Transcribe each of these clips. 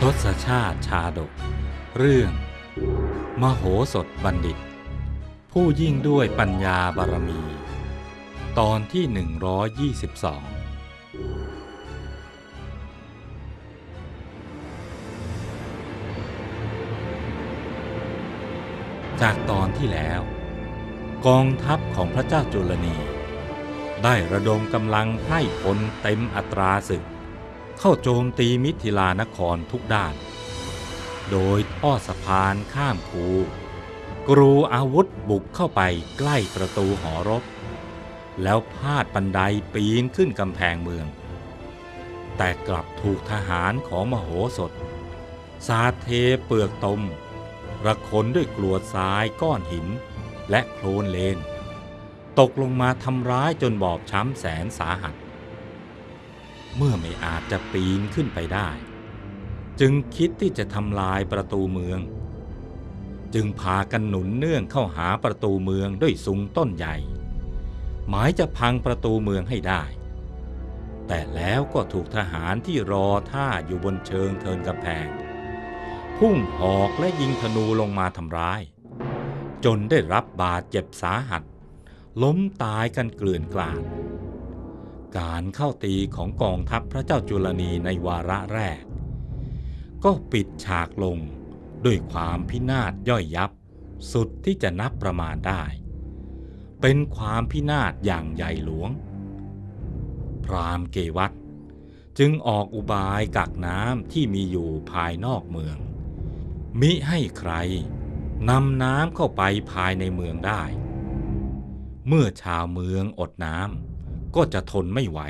ทศชาติชาดก เรื่อง มโหสถบัณฑิต ผู้ยิ่งด้วยปัญญาบารมี ตอนที่ 122จากตอนที่แล้ว กองทัพของพระเจ้าจุลนี ได้ระดมกำลังไพร่พลเต็มอัตราศึก เข้าโจมตีมิถิลานครทุกด้าน โดยทอสะพานข้ามคูกรูอาวุธบุกเข้าไปใกล้ประตูหอรบ แล้วพาดบันไดปีนขึ้นกำแพงเมือง แต่กลับถูกทหารของมโหสถ สาดเทเปลือกตมระคนด้วยกรวดทรายก้อนหิน และโคลนเลน ตกลงมาทำร้ายจนบอบช้ำแสนสาหัส เมื่อไม่อาจจะปีนขึ้นไปได้ จึงคิดที่จะทำลายประตูเมือง จึงพากันหนุนเนื่องเข้าหาประตูเมืองด้วยสุงต้นใหญ่ หมายจะพังประตูเมืองให้ได้ แต่แล้วก็ถูกทหารที่รอท่าอยู่บนเชิงเทินกำแพงพุ่งหอกและยิงธนูลงมาทำร้าย จนได้รับบาดเจ็บสาหัส ล้มตายกันเกลื่อนกลาด การเข้าตีของกองทัพพระเจ้าจุลนีในวาระแรก ก็ปิดฉากลงด้วยความพินาศย่อยยับ สุดที่จะนับประมาณได้ เป็นความพินาศอย่างใหญ่หลวง พรามเกวัตจึงออกอุบายกักน้ำที่มีอยู่ภายนอกเมือง มิให้ใคร นำน้ำเข้าไปภายในเมืองได้ เมื่อชาวเมืองอดน้ำก็จะทนไม่ไหว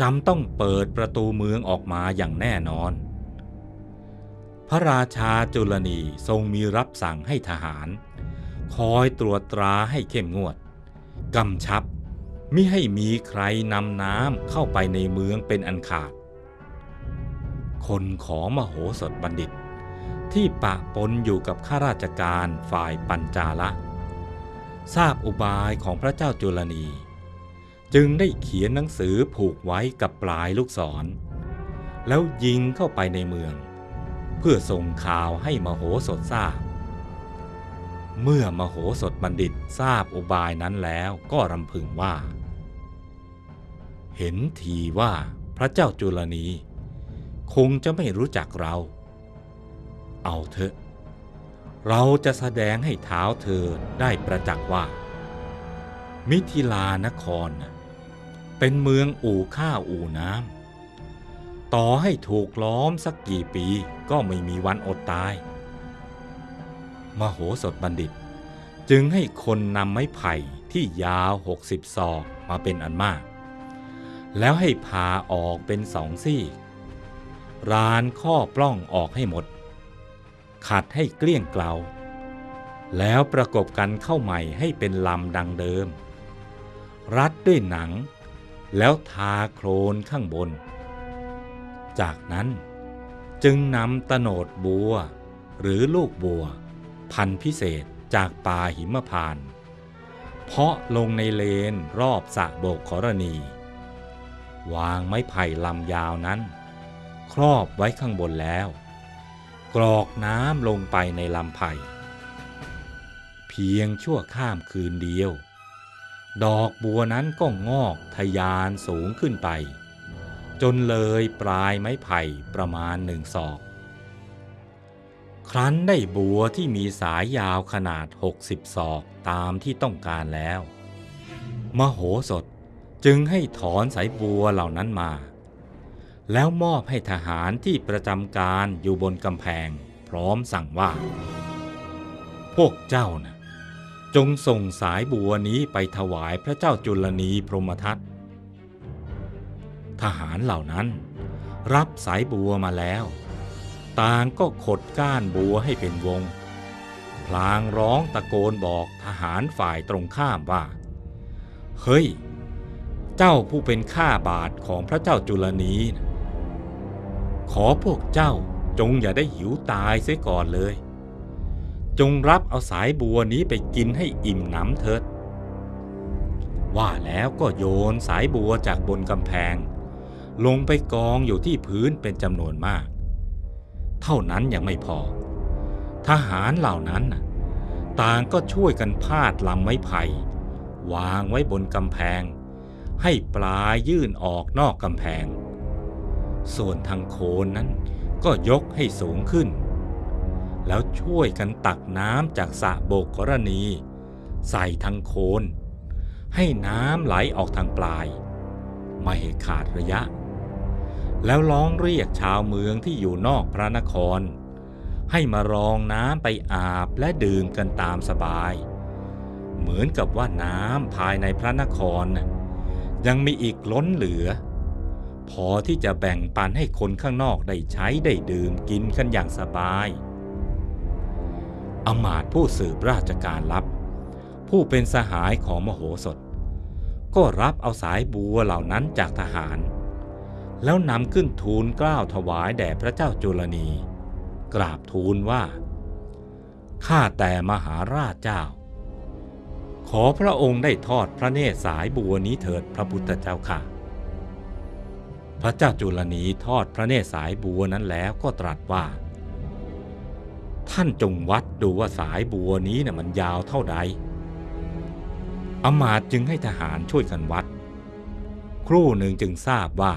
จำต้องเปิดประตูเมืองออกมาอย่างแน่นอน พระราชาจุลนีทรงมีรับสั่งให้ทหาร คอยตรวจตราให้เข้มงวดกำชับมิให้มีใครนำน้ำเข้าไปในเมืองเป็นอันขาด คนขอมโหสถบัณฑิต ที่ปะปนอยู่กับข้าราชการฝ่ายปัญจาละ ทราบอุบายของพระเจ้าจุลนี จึงได้เขียนหนังสือผูกไว้กับปลายลูกศร แล้วยิงเข้าไปในเมือง เพื่อส่งข่าวให้มโหสถทราบ เมื่อมโหสถบัณฑิตทราบอุบายนั้นแล้วก็รำพึงว่า เห็นทีว่าพระเจ้าจุลนี คงจะไม่รู้จักเรา เอาเถอะ เราจะแสดงให้เท้าเธอได้ประจักษ์ว่า มิถิลานคร เป็นเมืองอู่ข้าวอู่น้ำต่อให้ถูกล้อมสักกี่ปีก็ไม่มีวันอดตาย มโหสถบัณฑิต จึงให้คนนำไม้ไผ่ที่ยาวหกสิบศอกมาเป็นอันมาก แล้วให้พาออกเป็นสองซี่รานข้อปล้องออกให้หมด ขัดให้เกลี้ยงเกลาแล้วประกบกันเข้าใหม่ให้เป็นลำดังเดิม รัดด้วยหนัง แล้วทาโครนข้างบน จากนั้นจึงนำตโนดบัว หรือลูกบัว พันธุ์พิเศษจากป่าหิมพาน เพาะลงในเลนรอบสระโบกขรณี วางไม้ไผ่ลำยาวนั้น ครอบไว้ข้างบนแล้ว กรอกน้ำลงไปในลำไผ่เพียงชั่วข้ามคืนเดียว ดอกบัวนั้นก็งอกทะยานสูงขึ้นไป จนเลยปลายไม้ไผ่ประมาณหนึ่งศอก ครั้นได้บัวที่มีสายยาวขนาด 60 ศอกตามที่ต้องการแล้ว มโหสถจึงให้ถอนสายบัวเหล่านั้นมา แล้วมอบให้ทหารที่ประจำการอยู่บนกำแพง พร้อมสั่งว่า พวกเจ้านะจงส่งสายบัวนี้ไปถวายพระเจ้าจุลนีพรหมทัตทหารเหล่านั้น รับสายบัวมาแล้ว ต่างก็ขดก้านบัวให้เป็นวง พลางร้องตะโกนบอกทหารฝ่ายตรงข้ามว่า เฮ้ย เจ้าผู้เป็นข้าบาทของพระเจ้าจุลนีนะ ขอพวกเจ้าจงอย่าได้หิวตายเสียก่อนเลย จงรับเอาสายบัวนี้ไปกินให้อิ่มหนำเถิด ว่าแล้วก็โยนสายบัวจากบนกำแพง ลงไปกองอยู่ที่พื้นเป็นจำนวนมาก เท่านั้นยังไม่พอ ทหารเหล่านั้นต่างก็ช่วยกันพาดลำไม้ไผ่ วางไว้บนกำแพง ให้ปลายยื่นออกนอกกำแพง ส่วนทางโคนนั้นก็ยกให้สูงขึ้น แล้วช่วยกันตักน้ำจากสระโบกกรณี ใส่ทางโคน ให้น้ำไหลออกทางปลาย ไม่ให้ขาดระยะ แล้วร้องเรียกชาวเมืองที่อยู่นอกพระนคร ให้มารองน้ำไปอาบและดื่มกันตามสบาย เหมือนกับว่าน้ำภายในพระนคร ยังมีอีกล้นเหลือ พอที่จะแบ่งปันให้คนข้างนอกได้ใช้ได้ดื่มกินกันอย่างสบายอำมาตย์ผู้สืบราชการลับ ผู้เป็นสหายของมโหสถ ก็รับเอาสายบัวเหล่านั้นจากทหาร แล้วนำขึ้นทูลกล้าวถวายแด่พระเจ้าจุลนี กราบทูลว่า ข้าแต่มหาราชเจ้า ขอพระองค์ได้ทอดพระเนตรสายบัวนี้เถิดพระพุทธเจ้าค่ะ พระเจ้าจุลนีทอดพระเนตรสายบัวนั้นแล้วก็ตรัสว่า ท่านจงวัดดูว่าสายบัวนี้น่ะมันยาวเท่าใดอำมาตย์จึงให้ทหารช่วยกันวัด ครู่หนึ่งจึงทราบว่า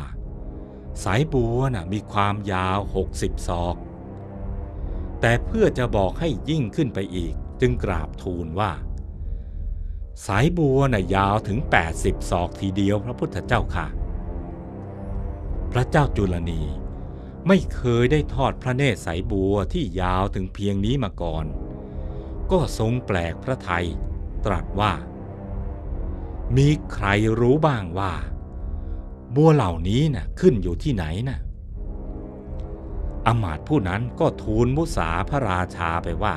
สายบัวน่ะมีความยาว60ศอก แต่เพื่อจะบอกให้ยิ่งขึ้นไปอีก จึงกราบทูลว่า สายบัวน่ะยาวถึง 80ศอกทีเดียวพระพุทธเจ้าค่ะ พระเจ้าจุลนี ไม่เคยได้ทอดพระเนตรสายบัวที่ยาวถึงเพียงนี้มาก่อน ก็ทรงแปลกพระไทยตรัสว่า มีใครรู้บ้างว่า บัวเหล่านี้น่ะขึ้นอยู่ที่ไหนน่ะอำมาตย์ผู้นั้นก็ทูลมุสาพระราชาไปว่า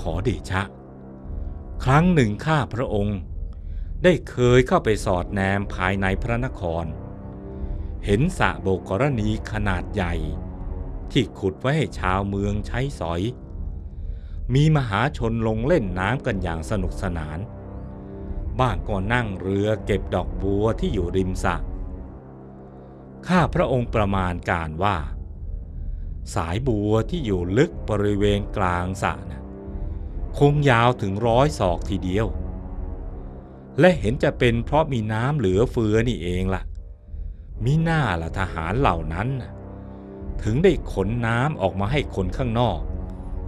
ขอเดชะ ครั้งหนึ่งข้าพระองค์ ได้เคยเข้าไปสอดแนมภายในพระนคร เห็นสระโบกรณีขนาดใหญ่ ที่ขุดไว้ให้ชาวเมืองใช้สอย มีมหาชนลงเล่นน้ำกันอย่างสนุกสนาน บ้างก็นั่งเรือเก็บดอกบัวที่อยู่ริมสระข้าพระองค์ประมาณการว่า สายบัวที่อยู่ลึกบริเวณกลางสระนะคงยาวถึงร้อยศอกทีเดียว และเห็นจะเป็นเพราะมีน้ำเหลือเฟือนี่เองล่ะ มิน่าละทหารเหล่านั้น ถึงได้ขนน้ำออกมาให้คนข้างนอก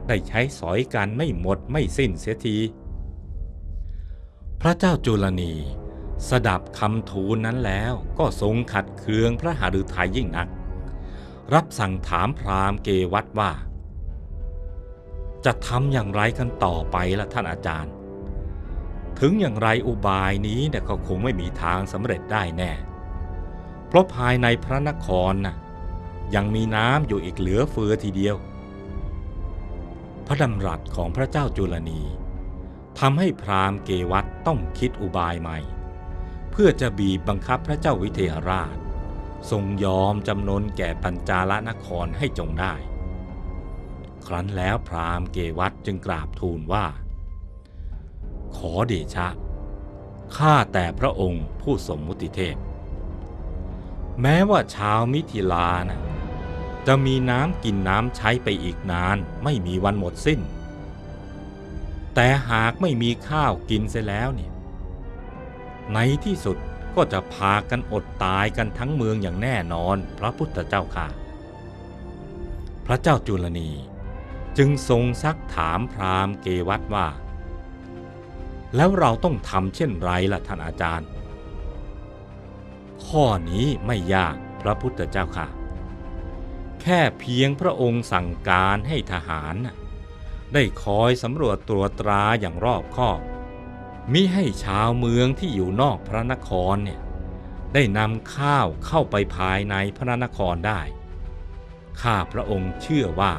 ได้ใช้สอยกันไม่หมดไม่สิ้นเสียที พระเจ้าจุลนีสดับคำทูลนั้นแล้วก็ทรงขัดเคืองพระหฤทัยยิ่งนัก รับสั่งถามพราหมณ์เกวัตว่า จะทำอย่างไรกันต่อไปล่ะท่านอาจารย์ ถึงอย่างไรอุบายนี้เนี่ยก็คงไม่มีทางสำเร็จได้แน่ ราะภายในพระนครน่ะยังมีน้ำอยู่อีกเหลือเฟือทีเดียว พระดำรัสของพระเจ้าจุลนีทำให้พราหมณ์เกวัตต้องคิดอุบายใหม่ เพื่อจะบีบบังคับพระเจ้าวิเทหราช ทรงยอมจำนนแก่ปัญจาลนครให้จงได้ ครั้นแล้วพราหมณ์เกวัตจึงกราบทูลว่า ขอเดชะ ข้าแต่พระองค์ผู้สมมุติเทพ แม้ว่าชาวมิถิลานะจะมีน้ำกินน้ำใช้ไปอีกนานไม่มีวันหมดสิ้น แต่หากไม่มีข้าวกินเสียแล้วเนี่ยในที่สุดก็จะพากันอดตายกันทั้งเมืองอย่างแน่นอนพระพุทธเจ้าค่ะ พระเจ้าจุลนีจึงทรงซักถามพราหมณ์เกวัตว่า แล้วเราต้องทำเช่นไรล่ะท่านอาจารย์ ข้อนี้ไม่ยากพระพุทธเจ้าค่ะ แค่เพียงพระองค์สั่งการให้ทหาร ได้คอยสำรวจตรวจตราอย่างรอบคอบ มิให้ชาวเมืองที่อยู่นอกพระนครเนี่ยได้นำข้าวเข้าไปภายในพระนครได้ ข้าพระองค์เชื่อว่า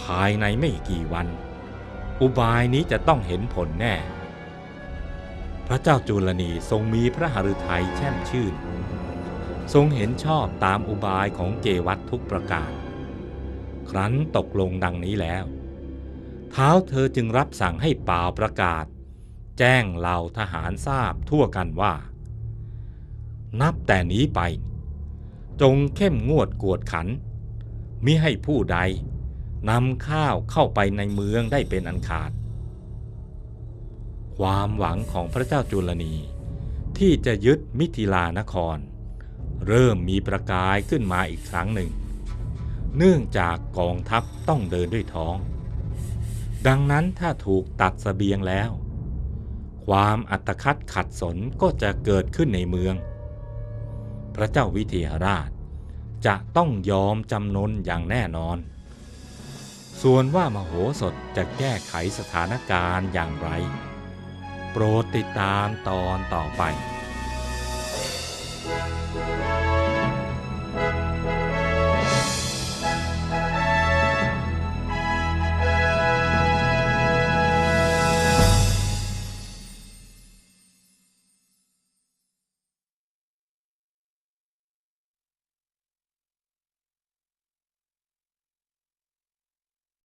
ภายในไม่กี่วัน อุบายนี้จะต้องเห็นผลแน่ พระเจ้าจุลนีทรงมีพระหฤทัยแช่มชื่น ทรงเห็นชอบตามอุบายของเกวัตทุกประการ ครั้นตกลงดังนี้แล้ว เท้าเธอจึงรับสั่งให้เป่าประกาศ แจ้งเหล่าทหารทราบทั่วกันว่า นับแต่นี้ไป จงเข้มงวดกวดขัน มิให้ผู้ใดนำข้าวเข้าไปในเมืองได้เป็นอันขาด ความหวังของพระเจ้าจุลนี ที่จะยึดมิถิลานคร เริ่มมีประกายขึ้นมาอีกครั้งหนึ่ง เนื่องจากกองทัพต้องเดินด้วยท้อง ดังนั้นถ้าถูกตัดสเสบียงแล้ว ความอัตคัดขัดสนก็จะเกิดขึ้นในเมือง พระเจ้าวิเทหราชจะต้องยอมจำนนอย่างแน่นอน ส่วนว่ามโหสถจะแก้ไขสถานการณ์อย่างไร โปรดติดตามตอนต่อไป